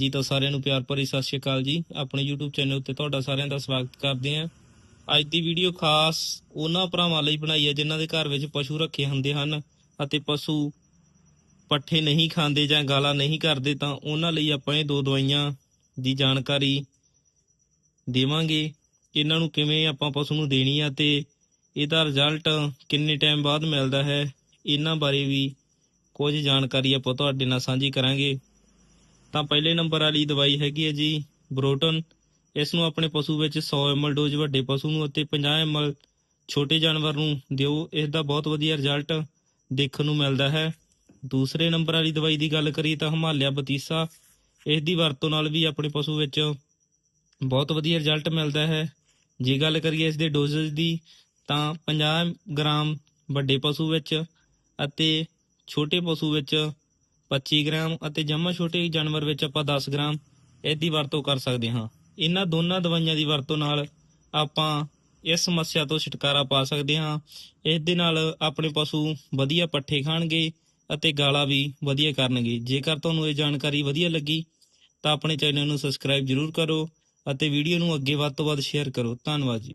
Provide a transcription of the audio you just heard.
ਜੀ, ਤਾਂ ਸਾਰਿਆਂ ਨੂੰ ਪਿਆਰ ਭਰੀ ਸਤਿ ਸ਼੍ਰੀ ਅਕਾਲ ਜੀ। ਆਪਣੇ YouTube ਚੈਨਲ ਉੱਤੇ ਤੁਹਾਡਾ ਸਾਰਿਆਂ ਦਾ ਸਵਾਗਤ ਕਰਦੇ ਹਾਂ। ਅੱਜ ਦੀ ਵੀਡੀਓ ਖਾਸ ਉਹਨਾਂ ਭਰਾਵਾਂ ਲਈ ਬਣਾਈ ਹੈ, ਜਿਨ੍ਹਾਂ ਦੇ ਘਰ ਵਿੱਚ ਪਸ਼ੂ ਰੱਖੇ ਹੁੰਦੇ ਹਨ ਅਤੇ ਪਸ਼ੂ ਪੱਠੇ ਨਹੀਂ ਖਾਂਦੇ ਜਾਂ ਗਾਲਾਂ ਨਹੀਂ ਕਰਦੇ, ਤਾਂ ਉਹਨਾਂ ਲਈ ਆਪਾਂ ਇਹ ਦੋ ਦਵਾਈਆਂ ਦੀ ਜਾਣਕਾਰੀ ਦੇਵਾਂਗੇ ਇਹਨਾਂ ਨੂੰ ਕਿਵੇਂ ਆਪਾਂ ਪਸ਼ੂ ਨੂੰ ਦੇਣੀ ਆ ਤੇ ਇਹਦਾ ਰਿਜ਼ਲਟ ਕਿੰਨੇ ਟਾਈਮ ਬਾਅਦ ਮਿਲਦਾ ਹੈ। ਇਹਨਾਂ ਬਾਰੇ ਵੀ ਕੁਝ ਜਾਣਕਾਰੀ ਆਪਾਂ ਤੁਹਾਡੇ ਨਾਲ ਸਾਂਝੀ ਕਰਾਂਗੇ। ਤਾਂ ਪਹਿਲੇ ਨੰਬਰ ਵਾਲੀ ਦਵਾਈ ਹੈਗੀ ਹੈ ਜੀ ਬਰੋਟਨ। ਇਸ ਨੂੰ ਆਪਣੇ ਪਸ਼ੂ ਵਿੱਚ 100 ml ਡੋਜ਼ ਵੱਡੇ ਪਸ਼ੂ ਨੂੰ ਅਤੇ 50 ml ਛੋਟੇ ਜਾਨਵਰ ਨੂੰ ਦਿਓ। ਇਸ ਦਾ ਬਹੁਤ ਵਧੀਆ ਰਿਜ਼ਲਟ ਦੇਖਣ ਨੂੰ ਮਿਲਦਾ ਹੈ। ਦੂਸਰੇ ਨੰਬਰ ਵਾਲੀ ਦਵਾਈ ਦੀ ਗੱਲ ਕਰੀਏ ਤਾਂ ਹਿਮਾਲਿਆ ਬਤੀਸਾ। ਇਸ ਦੀ ਵਰਤੋਂ ਨਾਲ ਵੀ ਆਪਣੇ ਪਸ਼ੂ ਵਿੱਚ ਬਹੁਤ ਵਧੀਆ ਰਿਜ਼ਲਟ ਮਿਲਦਾ ਹੈ। ਜੇ ਗੱਲ ਕਰੀਏ ਇਸ ਦੇ ਡੋਜ਼ੇਜ ਦੀ, ਤਾਂ 50 ਗ੍ਰਾਮ ਵੱਡੇ ਪਸ਼ੂ ਵਿੱਚ ਅਤੇ ਛੋਟੇ ਪਸ਼ੂ ਵਿੱਚ 25 ਗ੍ਰਾਮ ਅਤੇ ਜੰਮਾ ਛੋਟੇ ਜਾਨਵਰ ਵਿੱਚ ਆਪਾਂ 10 ਗ੍ਰਾਮ ਇਹਦੀ ਵਰਤੋਂ ਕਰ ਸਕਦੇ ਹਾਂ। ਇਹਨਾਂ ਦੋਨਾਂ ਦਵਾਈਆਂ ਦੀ ਵਰਤੋਂ ਨਾਲ ਆਪਾਂ ਇਸ ਸਮੱਸਿਆ ਤੋਂ ਛੁਟਕਾਰਾ ਪਾ ਸਕਦੇ ਹਾਂ। ਇਸ ਦੇ ਨਾਲ ਆਪਣੇ ਪਸ਼ੂ ਵਧੀਆ ਪੱਠੇ ਖਾਣਗੇ ਅਤੇ ਗਾਲਾ ਵੀ ਵਧੀਆ ਕਰਨਗੇ। ਜੇਕਰ ਤੁਹਾਨੂੰ ਇਹ ਜਾਣਕਾਰੀ ਵਧੀਆ ਲੱਗੀ, ਤਾਂ ਆਪਣੇ ਚੈਨਲ ਨੂੰ ਸਬਸਕ੍ਰਾਈਬ ਜਰੂਰ ਕਰੋ ਅਤੇ ਵੀਡੀਓ ਨੂੰ ਅੱਗੇ ਵੱਧ ਤੋਂ ਵੱਧ ਸ਼ੇਅਰ ਕਰੋ। ਧੰਨਵਾਦ ਜੀ।